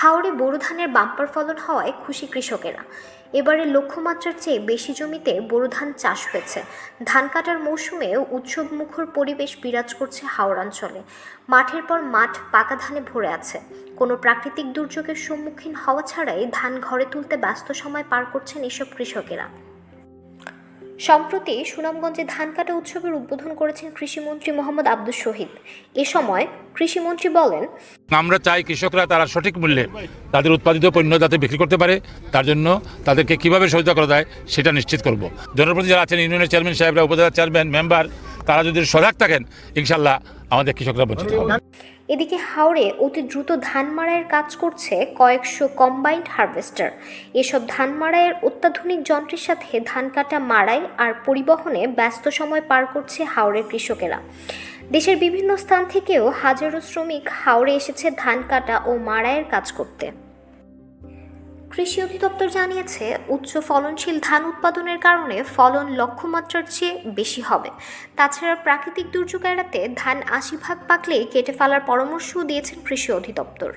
হাওড়ে বোরো ধানের বাম্পার ফলন হওয়ায় খুশি কৃষকেরা। এবারে লক্ষ্যমাত্রার চেয়ে বেশি জমিতে বোরো ধান চাষ হয়েছে। ধান কাটার মৌসুমে উৎসব মুখর পরিবেশ বিরাজ করছে হাওড়াঞ্চলে মাঠের পর মাঠ পাকা ধানে ভরে আছে। কোনো প্রাকৃতিক দুর্যোগের সম্মুখীন হওয়া ছাড়াই ধান ঘরে তুলতে ব্যস্ত সময় পার করছেন এসব কৃষকেরা। সম্প্রতি সুনামগঞ্জে ধান কাটা উৎসবের উদ্বোধন করেছেন কৃষিমন্ত্রী মোহাম্মদ আব্দুল শহীদ। এ সময় কৃষিমন্ত্রী বলেন, আমরা চাই কৃষকরা তারা সঠিক মূল্যে তাদের উৎপাদিত পণ্য যাতে বিক্রি করতে পারে, তার জন্য তাদেরকে কীভাবে সহায়তা করা যায় সেটা নিশ্চিত করব। জনপ্রতি যারা আছেন, ইউনিয়নের চেয়ারম্যান সাহেবরা উপজেলা চেয়ারম্যান, মেম্বার তারা যদি সজাগ থাকেন, ইনশাল্লাহ আমাদের কৃষকরা বঞ্চিত হবে। এদিকে হাওড়ে অতি দ্রুত ধান মাড়াইয়ের কাজ করছে কয়েকশো কম্বাইন্ড হারভেস্টার। এসব ধান মাড়াইয়ের অত্যাধুনিক যন্ত্রের সাথে ধান কাটা মাড়াই আর পরিবহনে ব্যস্ত সময় পার করছে হাওড়ের কৃষকেরা। দেশের বিভিন্ন স্থান থেকেও হাজারো শ্রমিক হাওড়ে এসেছে ধান কাটা ও মাড়াইয়ের কাজ করতে। কৃষি অধিদপ্তর জানিয়েছে, উচ্চ ফলনশীল ধান উৎপাদনের কারণে ফলন লক্ষ্যমাত্রার চেয়ে বেশি হবে। তাছাড়া প্রাকৃতিক দুর্যোগ এড়াতে ধান আশি ভাগ পাকলেই কেটে ফেলার পরামর্শও দিয়েছেন কৃষি অধিদপ্তর।